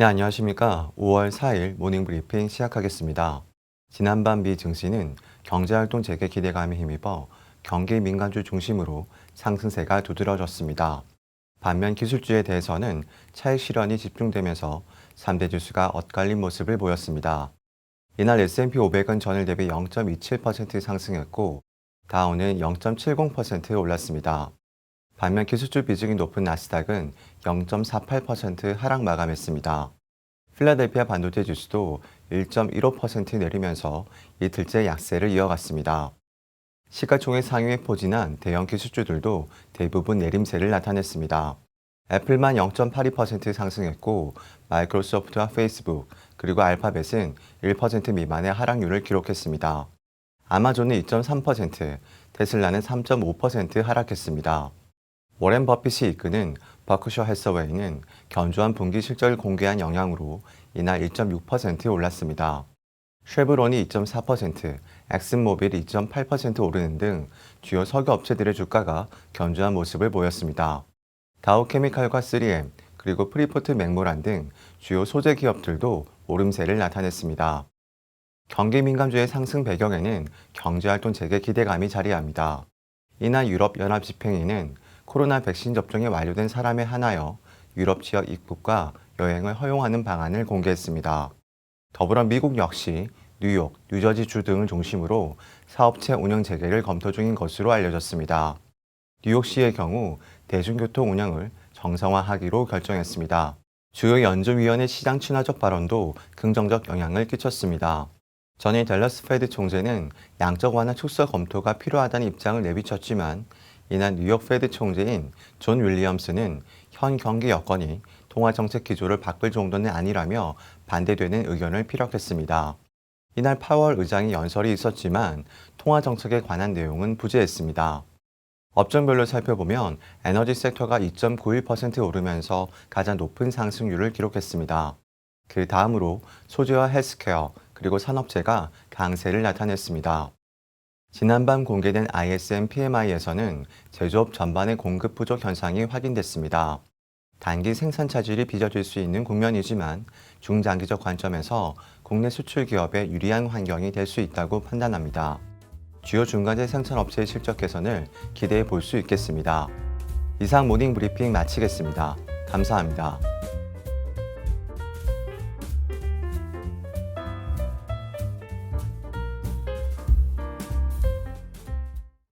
네, 안녕하십니까. 5월 4일 모닝 브리핑 시작하겠습니다. 지난밤 미 증시는 경제활동 재개 기대감에 힘입어 경기 민간주 중심으로 상승세가 두드러졌습니다. 반면 기술주에 대해서는 차익 실현이 집중되면서 3대 지수가 엇갈린 모습을 보였습니다. 이날 S&P 500은 전일 대비 0.27% 상승했고 다우는 0.70% 올랐습니다. 반면 기술주 비중이 높은 나스닥은 0.48% 하락 마감했습니다. 필라델피아 반도체 지수도 1.15% 내리면서 이틀째 약세를 이어갔습니다. 시가총액 상위에 포진한 대형 기술주들도 대부분 내림세를 나타냈습니다. 애플만 0.82% 상승했고 마이크로소프트와 페이스북 그리고 알파벳은 1% 미만의 하락률을 기록했습니다. 아마존은 2.3%, 테슬라는 3.5% 하락했습니다. 워렌 버핏이 이끄는 버크셔 헬서웨이는 견조한 분기 실적을 공개한 영향으로 이날 1.6% 올랐습니다. 쉐브론이 2.4%, 엑슨모빌이 2.8% 오르는 등 주요 석유 업체들의 주가가 견조한 모습을 보였습니다. 다우케미칼과 3M, 그리고 프리포트 맥모란 등 주요 소재 기업들도 오름세를 나타냈습니다. 경기 민감주의 상승 배경에는 경제활동 재개 기대감이 자리합니다. 이날 유럽 연합 집행위는 코로나 백신 접종이 완료된 사람에 한하여 유럽 지역 입국과 여행을 허용하는 방안을 공개했습니다. 더불어 미국 역시 뉴욕, 뉴저지 주 등을 중심으로 사업체 운영 재개를 검토 중인 것으로 알려졌습니다. 뉴욕시의 경우 대중교통 운영을 정상화하기로 결정했습니다. 주요 연준위원회 시장 친화적 발언도 긍정적 영향을 끼쳤습니다. 전일 델러스 페드 총재는 양적 완화 축소 검토가 필요하다는 입장을 내비쳤지만 이날 뉴욕 페드 총재인 존 윌리엄스는 현 경기 여건이 통화 정책 기조를 바꿀 정도는 아니라며 반대되는 의견을 피력했습니다. 이날 파월 의장이 연설이 있었지만 통화 정책에 관한 내용은 부재했습니다. 업종별로 살펴보면 에너지 섹터가 2.91% 오르면서 가장 높은 상승률을 기록했습니다. 그 다음으로 소재와 헬스케어 그리고 산업재가 강세를 나타냈습니다. 지난밤 공개된 ISM PMI에서는 제조업 전반의 공급 부족 현상이 확인됐습니다. 단기 생산 차질이 빚어질 수 있는 국면이지만 중장기적 관점에서 국내 수출 기업에 유리한 환경이 될 수 있다고 판단합니다. 주요 중간재 생산업체의 실적 개선을 기대해 볼 수 있겠습니다. 이상 모닝 브리핑 마치겠습니다. 감사합니다.